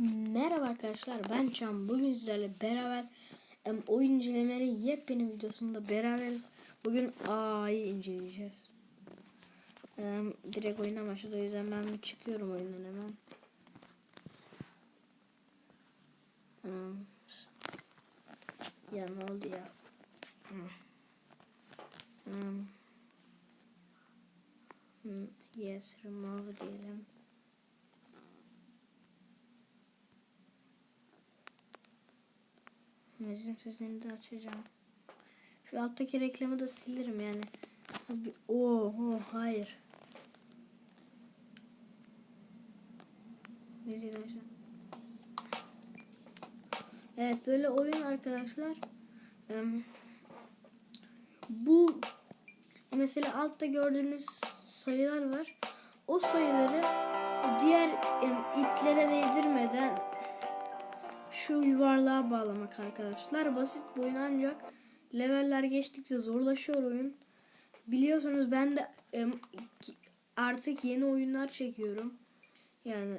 Merhaba arkadaşlar ben Can. Bugün sizlerle beraber em, oyun incelemeleri yepyeni videosunda beraberiz. Bugün A'yı inceleyeceğiz. Em, direkt oyuna başladı o yüzden ben bir çıkıyorum oyundan hemen. Em, ya ne oldu ya? Em, yes remove diyelim. Müziğin sesini de açacağım. Şu alttaki reklamı da silerim yani. Abi, oh, oh hayır. Müziği de açacağım. Evet böyle oyun arkadaşlar. Bu mesela altta gördüğünüz sayılar var. O sayıları diğer iplere değdirmeden şu yuvarlığa bağlamak arkadaşlar. Basit bir oyun ancak leveller geçtikçe zorlaşıyor oyun. Biliyorsunuz ben de artık yeni oyunlar çekiyorum. Yani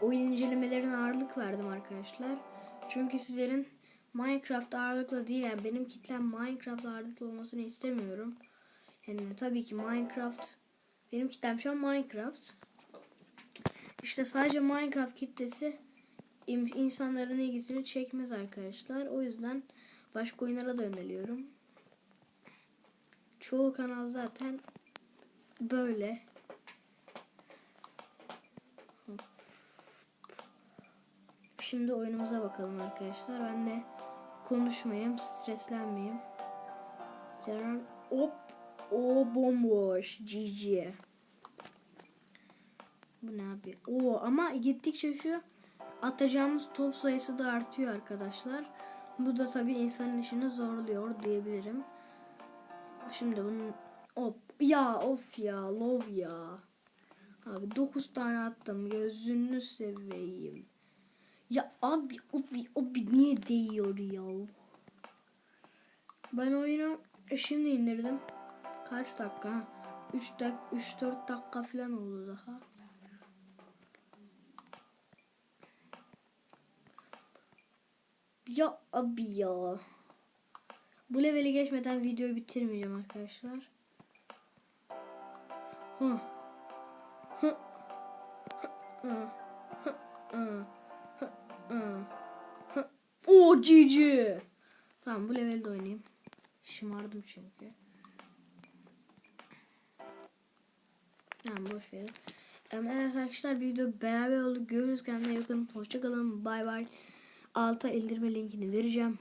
oyun incelemelerine ağırlık verdim arkadaşlar. Çünkü sizlerin Minecraft ağırlıklı değil yani benim kitlem Minecraft ağırlıklı olmasını istemiyorum. Yani tabii ki Minecraft benim kitlem şu an Minecraft. İşte sadece Minecraft kitlesi insanların ilgisini çekmez arkadaşlar. O yüzden başka oyunlara da yöneliyorum. Çoğu kanal zaten böyle. Şimdi oyunumuza bakalım arkadaşlar. Ben de konuşmayayım, streslenmeyeyim. Canan hop o bomboş GG. Bu ne abi? Oo ama gittikçe şu atacağımız top sayısı da artıyor arkadaşlar. Bu da tabii insanın işini zorluyor diyebilirim. Şimdi bunun hop ya of ya love ya. Abi 9 tane attım gözünü seveyim. Ya abi abi abi niye değiyor ya? Ben oyunu şimdi indirdim. Kaç dakika? 3 dak 3 4 dakika falan oldu daha. Ya abi ya. Bu leveli geçmeden videoyu bitirmeyeceğim arkadaşlar. Hı. Hı. GG. Tamam bu levelde oynayayım. Şımardım çünkü. Tamam boş verin. Evet arkadaşlar video beraber oldu. Görüşürüz kendine yakın. Hoşçakalın. Bay bay. Alta indirme linkini vereceğim.